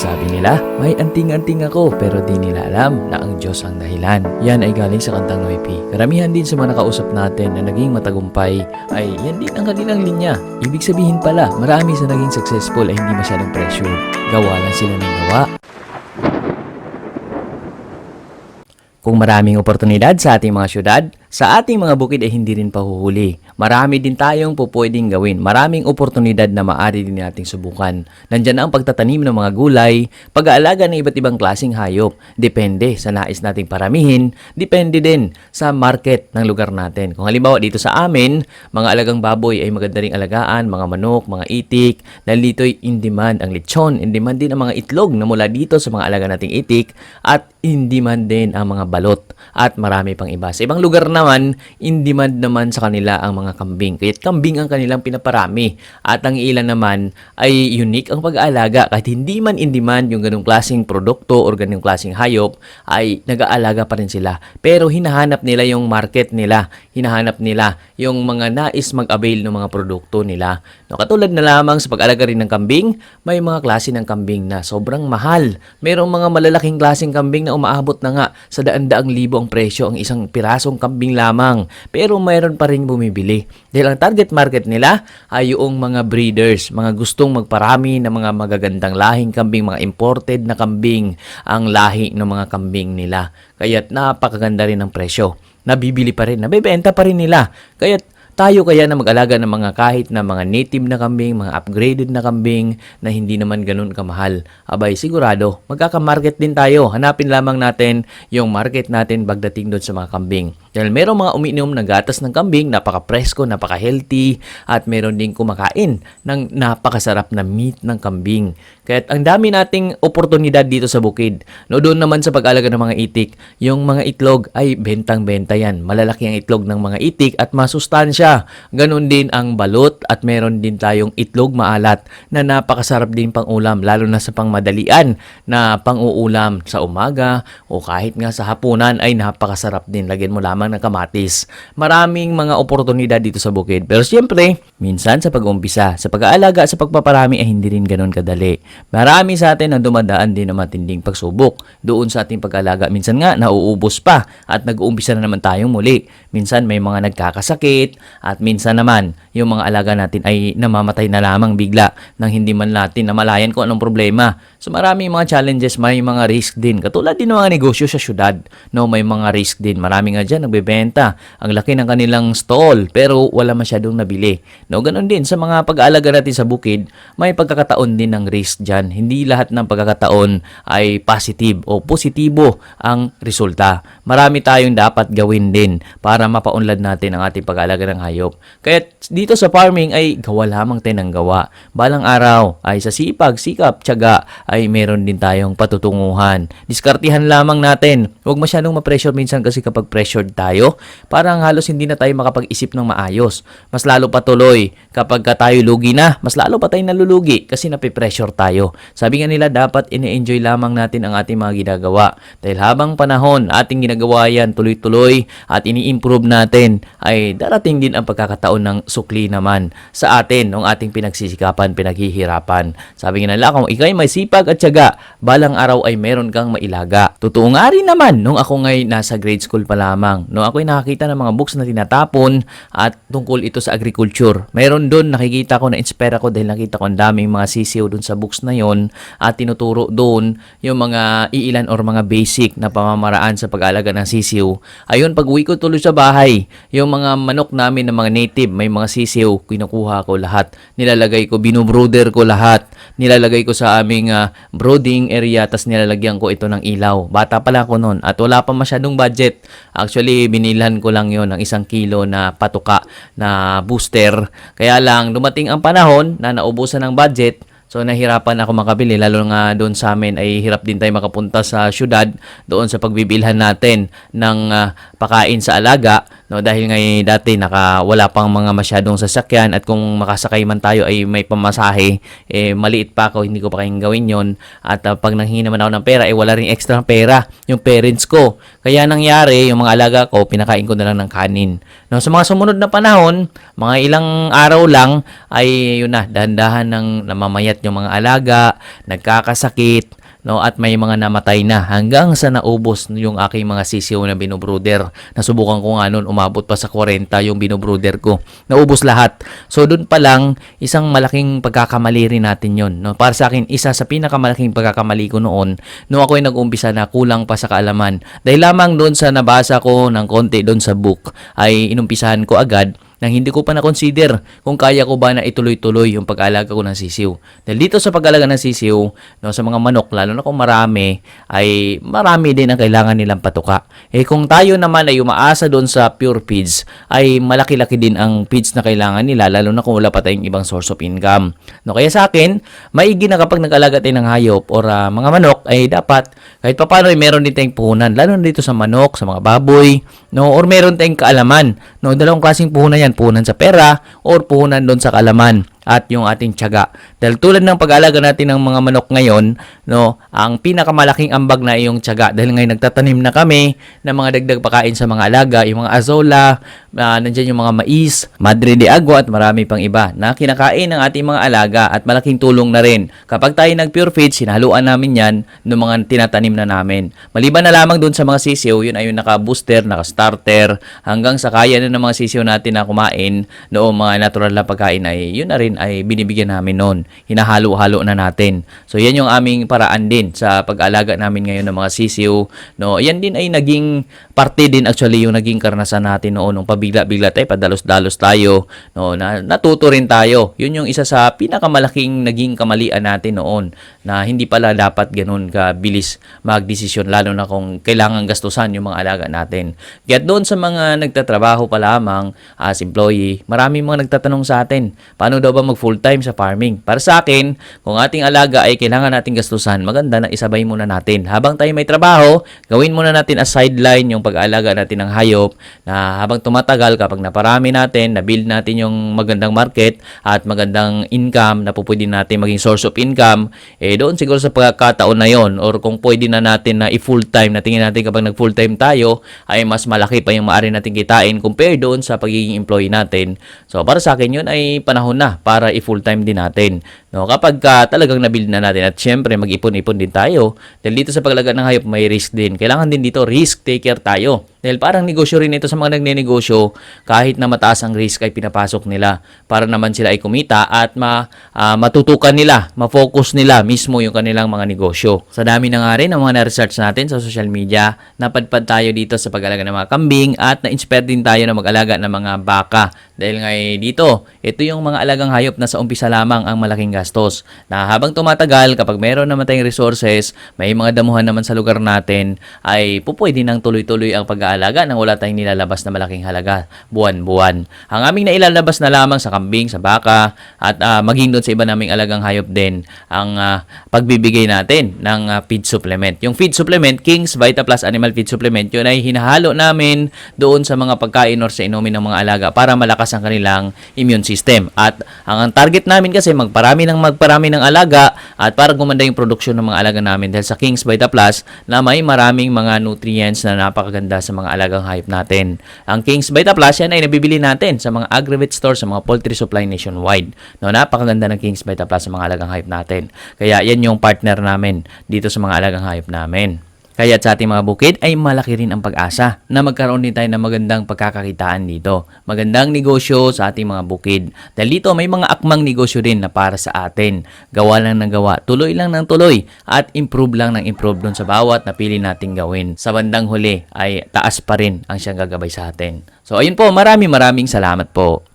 Sabi nila, may anting-anting ako pero di nila alam na ang Diyos ang dahilan. Yan ay galing sa kantang Noipi. Karamihan din sa mga nakausap natin na naging matagumpay ay yan din ang kanilang linya. Ibig sabihin pala, marami sa naging successful ay hindi masyadong pressure. Gawa lang sila ng gawa. Kung maraming oportunidad sa ating mga syudad, sa ating mga bukid ay hindi rin pahuhuli. Marami din tayong pupwedeng gawin. Maraming oportunidad na maaari din nating subukan. Nandyan ang pagtatanim ng mga gulay, pag-aalaga ng iba't ibang klaseng hayop. Depende sa nais nating paramihin, depende din sa market ng lugar natin. Kung halimbawa dito sa amin, mga alagang baboy ay maganda ring alagaan, mga manok, mga itik, dahil dito'y in demand ang lechon, in demand din ang mga itlog na mula dito sa mga alaga nating itik, at in demand din ang mga balot at marami pang iba. Sa ibang lugar naman, in demand naman sa kanila ang mga kambing. Kaya't kambing ang kanilang pinaparami. At ang ilan naman ay unique ang pag-aalaga. Kahit hindi man in demand yung ganong klaseng produkto or ganong klaseng hayop, ay nag-aalaga pa rin sila. Pero hinahanap nila yung market nila. Hinahanap nila yung mga nais mag-avail ng mga produkto nila. No, katulad na lamang sa pag-alaga rin ng kambing, may mga klase ng kambing na sobrang mahal. Merong mga malalaking klaseng kambing na umaabot na nga sa daan-daang libo ang presyo ang isang pirasong kambing lamang. Pero mayroon pa rin bumibili. Dahil ang target market nila ay yung mga breeders, mga gustong magparami ng mga magagandang lahing kambing, mga imported na kambing ang lahi ng mga kambing nila. Kaya't napakaganda rin ang presyo. Nabibili pa rin, nabibenta pa rin nila. Kaya't tayo kaya na mag-alaga ng mga kahit na mga native na kambing, mga upgraded na kambing na hindi naman ganun kamahal. Abay, sigurado, magkaka-market din tayo. Hanapin lamang natin yung market natin pagdating doon sa mga kambing. Dahil merong mga umiinom ng gatas ng kambing, napaka-presko, napaka-healthy, at meron din kumakain ng napakasarap na meat ng kambing. Kaya ang dami nating oportunidad dito sa bukid. No, doon naman sa pag-alaga ng mga itik, yung mga itlog ay bentang-benta yan. Malalaki ang itlog ng mga itik at masustansya. Ganon din ang balot at meron din tayong itlog maalat na napakasarap din pang ulam, lalo na sa pangmadalian na pang-uulam sa umaga o kahit nga sa hapunan ay napakasarap din. Lagyan mo lamang ng kamatis. Maraming mga oportunidad dito sa bukid. Pero siyempre, minsan sa pag-umpisa, sa pag-aalaga, sa pagpaparami ay hindi rin ganon kadali. Marami sa atin ang dumadaan din ng matinding pagsubok doon sa ating pag-alaga. Minsan nga, nauubos pa at nag-uumpisa na naman tayong muli. Minsan may mga nagkakasakit at minsan naman yung mga alaga natin ay namamatay na lamang bigla nang hindi man natin namalayan kung anong problema. So marami mga challenges, may mga risk din. Katulad din ng mga negosyo sa syudad, no, may mga risk din. Marami nga dyan nagbebenta. Ang laki ng kanilang stall pero wala masyadong nabili. No, ganun din sa mga pag-aalaga natin sa bukid, may pagkakataon din ng risk dyan. Hindi lahat ng pagkakataon ay positive o positibo ang resulta. Marami tayong dapat gawin din para mapaunlad natin ang ating pag-aalaga ng hayop. Kaya dito sa farming ay gawa lamang tayo ng gawa. Balang araw ay sa sipag, sikap, tiyaga ay meron din tayong patutunguhan. Diskartihan lamang natin. Huwag masyadong ma-pressure minsan kasi kapag pressured tayo, parang halos hindi na tayo makapag-isip ng maayos. Mas lalo pa tuloy kapag ka tayo lugi na, mas lalo pa tayo nalulugi kasi nape-pressure tayo. Sabi nga nila dapat ine-enjoy lamang natin ang ating mga ginagawa. Dahil habang panahon ating ginagawa yan tuloy-tuloy at ini-improve natin ay darating din ang pagkakataon ng sukli naman sa atin ng ating pinagsisikapan, pinaghihirapan. Sabi nga nila kung ikay may sipag at tiyaga, balang araw ay meron kang mailaga. Totoo nga rin naman nung ako ngay nasa grade school pa lamang. Nung ako'y nakakita ng mga books na tinatapon at tungkol ito sa agriculture. Meron doon nakikita ko na inspire ako dahil nakita ko ang daming mga sisiw doon sa books na yon at tinuturo doon yung mga iilan or mga basic na pamamaraan sa pag-alaga ng sisiw. Ayun, pag uwi ko tuloy sa bahay, yung mga manok namin ng mga native, may mga sisiw, kinukuha ko lahat. Nilalagay ko, binubrooder ko lahat. Nilalagay ko sa aming ah, brooding area, tas nilalagyan ko ito ng ilaw. Bata pala ako noon at wala pa masyadong budget. Actually, binilhan ko lang yon ng isang kilo na patuka na booster. Kaya lang, dumating ang panahon na naubusan ng budget, So nahirapan ako makabili lalo nga doon sa amin ay hirap din tayo makapunta sa syudad doon sa pagbibilhan natin ng ah, pakain sa alaga. No, dahil nga eh, dati naka wala pang mga masyadong sasakyan at kung makasakay man tayo ay may pamasahe, eh maliit pa ako, hindi ko pa kayang gawin 'yon. At ah, pag nanghingi naman ako ng pera, eh wala ring extra pera yung parents ko. Kaya nangyari, yung mga alaga ko, pinakain ko na lang ng kanin. No, sa mga sumunod na panahon, mga ilang araw lang ay yun na, dahan-dahan ng namamayat yung mga alaga, nagkakasakit, no at may mga namatay na hanggang sa naubos yung aking mga sisiw na binobruder. Nasubukan ko nga noon umabot pa sa 40 yung binobruder ko. Naubos lahat. So doon pa lang isang malaking pagkakamali rin natin yon. No para sa akin isa sa pinakamalaking pagkakamali ko noon no ako ay nag-umpisa na kulang pa sa kaalaman. Dahil lamang doon sa nabasa ko ng konti doon sa book ay inumpisahan ko agad nang hindi ko pa na-consider kung kaya ko ba na ituloy-tuloy yung pag-alaga ko ng sisiw. Dahil dito sa pag-alaga ng sisiw, no, sa mga manok, lalo na kung marami, ay marami din ang kailangan nilang patuka. Eh kung tayo naman ay umaasa doon sa pure feeds, ay malaki-laki din ang feeds na kailangan nila, lalo na kung wala pa tayong ibang source of income. No, kaya sa akin, maigi na kapag nag-alaga tayo ng hayop or ah, mga manok, ay dapat kahit papaano ay meron din tayong puhunan, lalo na dito sa manok, sa mga baboy, no, or meron tayong kaalaman. No, dalawang klaseng puhunan yan, puhunan sa pera or puhunan doon sa kaalaman at yung ating tiyaga. Dahil tulad ng pag-aalaga natin ng mga manok ngayon, no, ang pinakamalaking ambag na yung tiyaga dahil ngayon nagtatanim na kami ng mga dagdag pakain sa mga alaga, yung mga azola, uh, nandiyan yung mga mais, madre de agua at marami pang iba na kinakain ng ating mga alaga at malaking tulong na rin. Kapag tayo nag-pure feed, sinahaluan namin yan ng mga tinatanim na namin. Maliban na lamang doon sa mga sisiw, yun ay yung naka-booster, naka-starter, hanggang sa kaya na ng mga sisiw natin na kumain noong mga natural na pagkain ay yun na rin ay binibigyan namin noon. Hinahalo-halo na natin. So yan yung aming paraan din sa pag-alaga namin ngayon ng mga sisiw. No, yan din ay naging parte din actually yung naging karanasan natin noon nung pabigla-bigla tayo, padalos-dalos tayo, no, na natuto rin tayo. Yun yung isa sa pinakamalaking naging kamalian natin noon na hindi pala dapat ganun kabilis magdesisyon lalo na kung kailangan gastusan yung mga alaga natin. Kaya doon sa mga nagtatrabaho pa lamang as employee, marami mga nagtatanong sa atin, paano daw ba mag full time sa farming? Para sa akin, kung ating alaga ay kailangan nating gastusan, maganda na isabay muna natin. Habang tayo may trabaho, gawin muna natin as sideline yung pag-aalaga natin ng hayop na habang tumatagal kapag naparami natin, na-build natin yung magandang market at magandang income na po pwede natin maging source of income, eh doon siguro sa pagkakataon na yon or kung pwede na natin na i-full time, na tingin natin kapag nag-full time tayo, ay mas malaki pa yung maaari natin kitain compare doon sa pagiging employee natin. So para sa akin yun ay panahon na para i-full time din natin. No, kapag ka talagang nabuild na natin at syempre mag-ipon-ipon din tayo, dahil dito sa paglaga ng hayop may risk din. Kailangan din dito risk taker tayo. Dahil parang negosyo rin ito sa mga nagnenegosyo, kahit na mataas ang risk ay pinapasok nila para naman sila ay kumita at ma, ah, matutukan nila, ma-focus nila mismo yung kanilang mga negosyo. Sa dami na nga rin ang mga na-research natin sa social media, napadpad tayo dito sa pag-alaga ng mga kambing at na-inspire din tayo na mag-alaga ng mga baka. Dahil nga eh, dito, ito yung mga alagang hayop na sa umpisa lamang ang malaking gastos. Na habang tumatagal, kapag meron naman tayong resources, may mga damuhan naman sa lugar natin, ay pupwede nang tuloy-tuloy ang pag-aalaga nang wala tayong nilalabas na malaking halaga buwan-buwan. Ang aming nailalabas na lamang sa kambing, sa baka, at ah, maging doon sa iba naming alagang hayop din, ang ah, pagbibigay natin ng ah, feed supplement. Yung feed supplement, King's Vita Plus Animal Feed Supplement, yun ay hinahalo namin doon sa mga pagkain or sa inumin ng mga alaga para malakas ang kanilang immune system. At ang, ang target namin kasi magparami ng magparami ng alaga at para gumanda yung produksyon ng mga alaga namin dahil sa King's Vita Plus na may maraming mga nutrients na napakaganda sa mga alagang hayop natin. Ang King's Vita Plus yan ay nabibili natin sa mga aggregate store sa mga poultry supply nationwide. No, napakaganda ng King's Vita Plus sa mga alagang hayop natin. Kaya yan yung partner namin dito sa mga alagang hayop namin. Kaya sa ating mga bukid ay malaki rin ang pag-asa na magkaroon din tayo ng magandang pagkakakitaan dito. Magandang negosyo sa ating mga bukid. Dahil dito may mga akmang negosyo din na para sa atin. Gawa lang ng gawa, tuloy lang ng tuloy at improve lang ng improve doon sa bawat napili nating gawin. Sa bandang huli ay taas pa rin ang siyang gagabay sa atin. So ayun po, maraming maraming salamat po.